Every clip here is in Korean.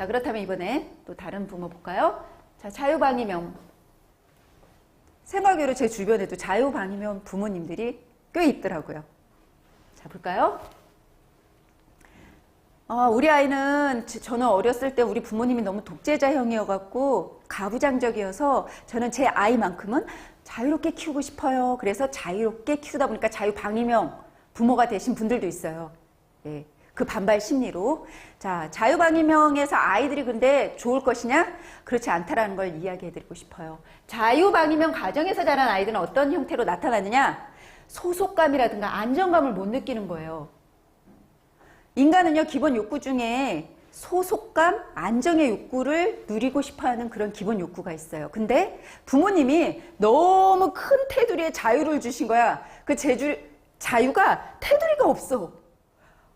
자, 그렇다면 이번에 또 다른 부모 볼까요? 자, 자유방임형. 생각외로 제 주변에도 자유방임형 부모님들이 꽤 있더라고요. 자, 볼까요? 아, 우리 아이는 저- 저는 어렸을 때 우리 부모님이 너무 독재자형이어갖고 가부장적이어서 저는 제 아이만큼은 자유롭게 키우고 싶어요. 그래서 자유롭게 키우다 보니까 자유방임형 부모가 되신 분들도 있어요. 예, 그 반발 심리로. 자, 자유방임형에서 아이들이 근데 좋을 것이냐? 그렇지 않다라는 걸 이야기해드리고 싶어요. 자유방임형 가정에서 자란 아이들은 어떤 형태로 나타나느냐? 소속감이라든가 안정감을 못 느끼는 거예요. 인간은요, 기본 욕구 중에 소속감, 안정의 욕구를 누리고 싶어 하는 그런 기본 욕구가 있어요. 근데 부모님이 너무 큰 테두리에 자유를 주신 거야. 그 제주, 자유가 테두리가 없어.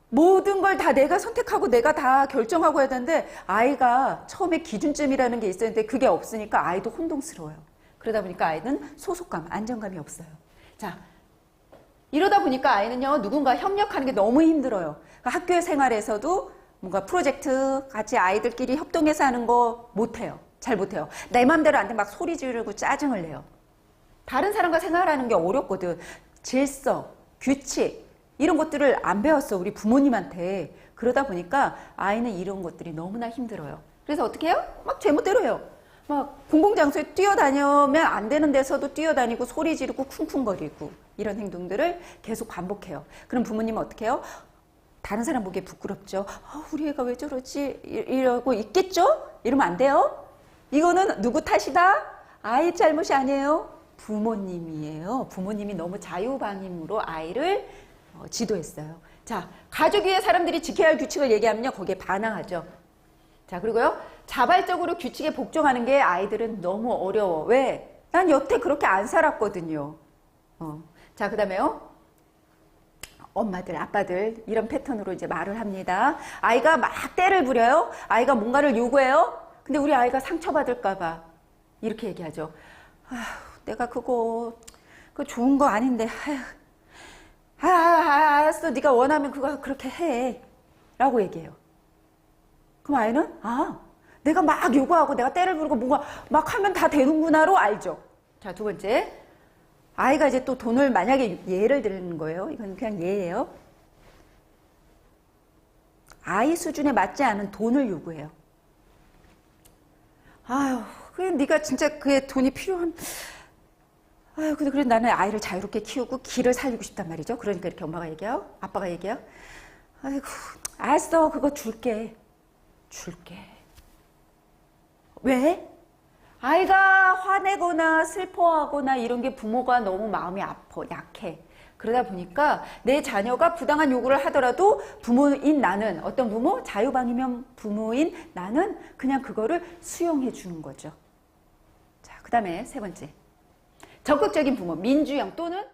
모든 걸 다 내가 선택하고 내가 다 결정하고 해야 되는데 아이가 처음에 기준점이라는 게 있었는데 그게 없으니까 아이도 혼동스러워요. 그러다 보니까 아이는 소속감, 안정감이 없어요. 자, 이러다 보니까 아이는요, 누군가 협력하는 게 너무 힘들어요. 그러니까 학교 생활에서도 뭔가 프로젝트 같이 아이들끼리 협동해서 하는 거 못해요. 잘 못해요. 내 맘대로 안 돼. 막 소리 지르고 짜증을 내요. 다른 사람과 생활하는 게 어렵거든. 질서, 규칙, 이런 것들을 안 배웠어. 우리 부모님한테. 그러다 보니까 아이는 이런 것들이 너무나 힘들어요. 그래서 어떻게 해요? 막 제멋대로 해요. 막 공공장소에 뛰어다니면 안 되는 데서도 뛰어다니고 소리 지르고 쿵쿵거리고 이런 행동들을 계속 반복해요. 그럼 부모님은 어떻게 해요? 다른 사람 보기에 부끄럽죠. 아, 우리 애가 왜 저러지? 이- 이러고 있겠죠? 이러면 안 돼요. 이거는 누구 탓이다? 아이 잘못이 아니에요. 부모님이에요. 부모님이 너무 자유방임으로 아이를 어, 지도했어요. 자, 가족 위에 사람들이 지켜야 할 규칙을 얘기하면요. 거기에 반항하죠. 자, 그리고요. 자발적으로 규칙에 복종하는 게 아이들은 너무 어려워. 왜? 난 여태 그렇게 안 살았거든요. 어. 자, 그 다음에요. 엄마들, 아빠들 이런 패턴으로 이제 말을 합니다. 아이가 막 때를 부려요. 아이가 뭔가를 요구해요. 근데 우리 아이가 상처받을까 봐 이렇게 얘기하죠. 아휴, 내가 그거 그 좋은 거 아닌데. 아휴, 아, 아, 알았어. 네가 원하면 그거 그렇게 해. 라고 얘기해요. 그럼 아이는 아, 내가 막 요구하고 내가 때를 부르고 뭔가 막 하면 다 되는구나로 알죠. 자, 두 번째. 아이가 이제 또 돈을 만약에 예를 드는 거예요. 이건 그냥 예예요. 아이 수준에 맞지 않은 돈을 요구해요. 아유, 그래 네가 진짜 그의 돈이 필요한. 아유, 근데 그래 나는 아이를 자유롭게 키우고 길을 살리고 싶단 말이죠. 그러니까 이렇게 엄마가 얘기해요. 아빠가 얘기해요. 아이고, 알았어, 그거 줄게. 줄게. 왜? 아이가 화내거나 슬퍼하거나 이런 게 부모가 너무 마음이 아파, 약해. 그러다 보니까 내 자녀가 부당한 요구를 하더라도 부모인 나는 어떤 부모? 자유방임형 부모인 나는 그냥 그거를 수용해 주는 거죠. 자, 그 다음에 세 번째. 적극적인 부모, 민주형 또는